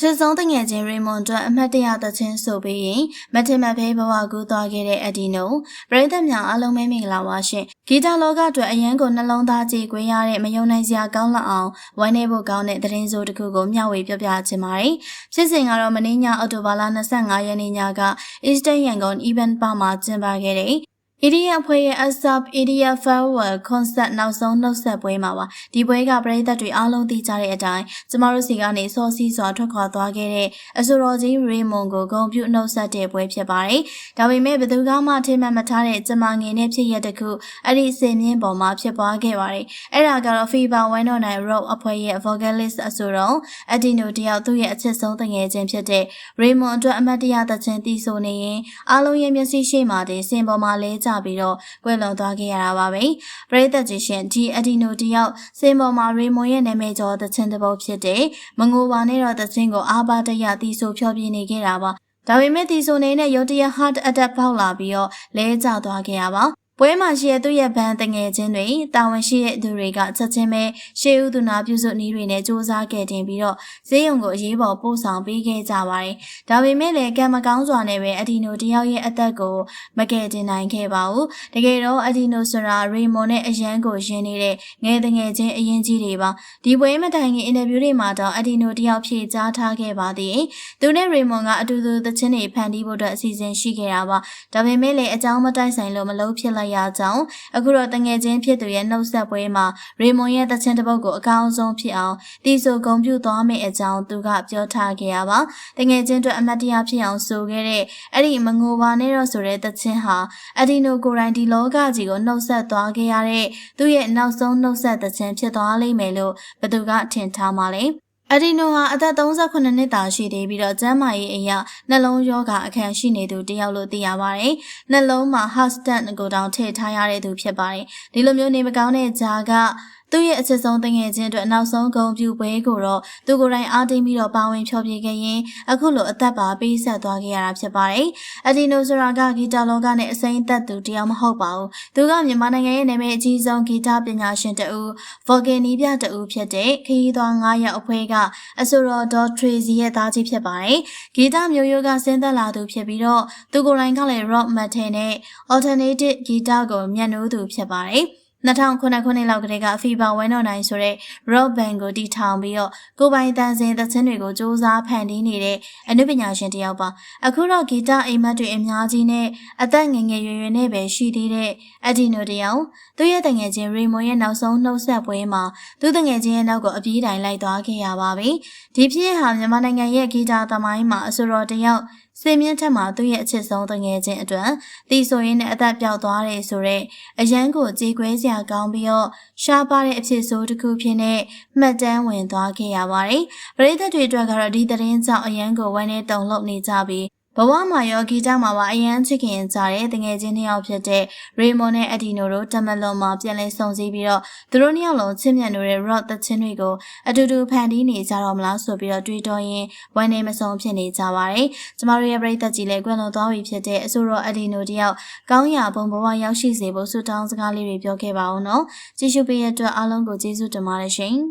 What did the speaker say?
ချစ်ဆုံးတငယ်ချင်းရေမွန်အတွက်အမှတ်တရသချင်းဆိုပြီးရင်မထင်မဖေးဘဝကူးသွားခဲ့တဲ့အဒီနိုပရိသတ်များအားလုံးပဲမင်္ဂလာပါရှင်ဂီတလောကအတွက်အရန်ကိုနှလုံးသားကြည်ခွေရတဲ့မယုံနိုင်စရာကောင်းလောက်အောင်ဝမ်းနေဖို့ကောင်းတဲ့သတင်းစိုးတစ်ခုကိုမျှဝေပြပြချင်ပါတယ်ဖြစ်စဉ်ကတော့မင်းညအော်တိုဘာလ25ရက်နေ့ညက Eastern Yangon Event Park မှာကျင်းပခဲ့တဲ့ Idiot အဖွဲ့ရဲ့ ASAP Idiot Farewell Concert နောက်ဆုံးနှုတ်ဆက်ပွဲမှာပါဒီပွဲကပရိသတ်တွေအားလုံးသိကြတဲ့အတိုင်းကျမတို့စီကနေစောစီးစွာထွက်ခွာသွားခဲ့တဲ့အဆိုတော်ကြီးရေမွန်ကိုဂုဏ်ပြုနှုတ်ဆက်တဲ့ပွဲဖြစ်ပါတယ်ဒါပေမဲ့ဘယ်သူကမှထိမှတ်မထားတဲ့ကျမငယ်နဲ့ဖြစ်ရတဲ့ခုအဲ့ဒီစင်မြင့်ပေါ်မှာဖြစ်ပွားခဲ့ပါတယ်အဲ့ဒါကတော့ Fever 109 Rock အဖွဲ့ရဲ့ vocalist အဆိုတော်အဒီနိုတယောက်သူ့ရဲ့အချစ်ဆုံးတငယ်ချင်းဖြစ်တဲ့ရေမွန်အတွက်အမတ်တရသချင်းတီးဆိုနေရင်အားလုံးရဲ့မျက်စိရှိမှတင်စင်ပေါ်မှာလဲကြပြီးတော့ကွယ်လွန်သွားခဲ့ရတာပါပဲပရိသတ်ကြီးရှင်ဒီအဒီနိုတယောက်စင်ပေါ်မှာရေမွန်ရဲ့နာမည်ကျော်သချင်းတစ်ပုဒ်ဖြစ်တဲ့မငိုပါနဲ့တော့သချင်းကိုအားပါတရတီးဆိုဖျော်ပြနေခဲ့တာပါဒါပေမဲ့ဒီဆိုနေတဲ့ရုတ်တရက် heart attack ပေါက်လာပြီးတော့လဲကျသွားခဲ့ရပါ ပွဲမှာရှိတဲ့သူ့ရဲ့ဘန်တငယ်ချင်းတွေတာဝန်ရှိတဲ့သူတွေကချက်ချင်းပဲရှေးဦးသူနာပြုစုနည်းတွေနဲ့စူးစမ်းခဲ့တင်ပြီးတော့ဈေးရုံကိုအရေးပေါ်ပို့ဆောင်ပေးခဲ့ကြပါတယ်။ဒါပေမဲ့လည်းကံမကောင်းစွာနဲ့ပဲအဒီနိုတယောက်ရဲ့အသက်ကိုမကယ်တင်နိုင်ခဲ့ပါဘူး။တကယ်တော့အဒီနိုဆိုတာရေမွန်နဲ့အရန်ကိုရင်းနေတဲ့ငယ်တငယ်ချင်းအရင်ကြီးတွေပါ။ဒီပွဲမတိုင်ခင်အင်တာဗျူးတွေမှာတော့အဒီနိုတယောက်ဖြေကြားထားခဲ့ပါသေးတယ်။သူနဲ့ရေမွန်ကအတူတူသချင်းတွေဖန်တီးဖို့အတွက်အစီအစဉ်ရှိခဲ့တာပါ။ဒါပေမဲ့လည်းအကြောင်းမတိုက်ဆိုင်လို့မလုပ်ဖြစ်လိုက်ရကြောင်းအခုတော့တငယ်ချင်းဖြစ်သူရဲ့နှုတ်ဆက်ပွဲမှာရေမွန်ရဲ့တခြင်းတစ်ပုတ်ကိုအကောင်းဆုံးဖြစ်အောင်တီဆိုဂုံပြုသွားမယ့်အကြောင်းသူကပြောထားခဲ့ရပါတငယ်ချင်းတို့အမတ်တရားဖြစ်အောင်ဆိုခဲ့တဲ့အဲ့ဒီမငိုပါနဲ့တော့ဆိုတဲ့တခြင်းဟာအဒီနိုကိုရိုင်းဒီလောကကြီးကိုနှုတ်ဆက်သွားခဲ့ရတဲ့သူ့ရဲ့နောက်ဆုံးနှုတ်ဆက်တခြင်းဖြစ်သွားလိမ့်မယ်လို့ဘသူကထင်ထားမှာလဲ အဒီနိုဟာအသက်38နှစ်သာရှိသေးပြီးတော့ကျန်းမာရေးအရာနှလုံးရောဂါအခမ်းရှိနေသူတယောက်လို့သိရပါတယ်။နှလုံးမှာ heart stent ကိုတောင်ထည့်ထားရတဲ့သူဖြစ်ပါတယ်။ဒီလိုမျိုးနေမကောင်းတဲ့ဂျာက သူ့ရဲ့အချစ်ဆုံးတငယ်ချင်းအတွက်နောက်ဆုံးဂုဏ်ပြုပွဲကိုတော့သူကိုယ်တိုင်အားတင်းပြီးတော့ပါဝင်ဖျော်ဖြေခဲ့ရင်အခုလိုအသက်ပါပေးဆက်သွားခဲ့ရတာဖြစ်ပါတယ်။အဒီနိုဆိုရာကဂီတာလောကနဲ့အစိမ်းသက်သူတယောက်မဟုတ်ပါဘူး။သူကမြန်မာနိုင်ငံရဲ့နာမည်အကြီးဆုံးဂီတပညာရှင်တဦးဗော်ဂယ်နီပြတဦးဖြစ်တဲ့ခရီးသွား9ရက်အဖွဲ့ကအဆိုတော်ဒေါ်ထရီစီရဲ့သားကြီးဖြစ်ပါတယ်။ဂီတမျိုးရိုးကဆင်းသက်လာသူဖြစ်ပြီးတော့သူကိုယ်တိုင်ကလည်း rock metal နဲ့ alternative ဂီတကိုမျက်နှိုးသူဖြစ်ပါတယ်။ 2009ခုနှစ်လောက်ကတည်းက FIBA 109ဆိုတဲ့ rock band ကိုတည်ထောင်ပြီးတော့ကိုပိုင်တန်စင်သချင်းတွေကိုစူးစမ်းဖန်တီးနေတဲ့အနုပညာရှင်တယောက်ပါအခုတော့ဂီတအိမ်မက်တွေအများကြီးနဲ့အသက်ငယ်ငယ်ရွယ်ရွယ်နဲ့ပဲရှိသေးတဲ့အဒီနိုတယောက်သူ့ရဲ့တငယ်ချင်းရေမွန်ရဲ့နောက်ဆုံးနှုတ်ဆက်ပွဲမှာသူ့တငယ်ချင်းရဲ့နောက်ကိုအပြေးတိုင်လိုက်သွားခဲ့ရပါပြီဒီဖြစ်ဟာမြန်မာနိုင်ငံရဲ့ဂီတသမိုင်းမှာအဆိုတော်တယောက် စင်မြင့်ထက်မှာသူ့ရဲ့အချစ်ဆုံးတငယ်ချင်းအတွက်တီဆိုရင်းနဲ့အသက်ပြောက်သွားတယ်ဆိုတော့အရန်ကိုကြေကွဲစရာကောင်းပြီးတော့ရှားပါတဲ့အဖြစ်ဆိုးတစ်ခုဖြစ်နေမှတ်တမ်းဝင်သွားခဲ့ရပါတယ်။ပရိသတ်တွေအတွက်ကတော့ဒီသတင်းကြောင့်အရန်ကိုဝမ်းနဲ့တုန်လှုပ်နေကြပြီး ဘဝမှာရောဂီတမှာပါအရန်ချစ်ခင်ကြတဲ့တငယ်ချင်းနှစ်ယောက်ဖြစ်တဲ့ရေမွန်နဲ့အဒီနိုတို့တမလွန်မှာပြန်လည်ဆုံစည်းပြီးတော့သူတို့နှစ်ယောက်လုံးချစ်မြတ်နိုတဲ့ rock သချင်းတွေကိုအတူတူဖန်တီးနေကြတော့မလားဆိုပြီးတော့တွေးတောရင်းဝမ်းနေမဆုံးဖြစ်နေကြပါတယ်။ကျမတို့ရဲ့ပရိသတ်ကြီးလည်းကွယ်လွန်သွားပြီဖြစ်တဲ့အဆိုတော်အဒီနိုတယောက်ကောင်းရာဘုံဘဝရောက်ရှိစေဖို့ဆုတောင်းစကားလေးတွေပြောခဲ့ပါအောင်နော်။ကြည့်ရှုပေးရတဲ့အတွက်အားလုံးကိုကျေးဇူးတင်ပါတယ်ရှင်။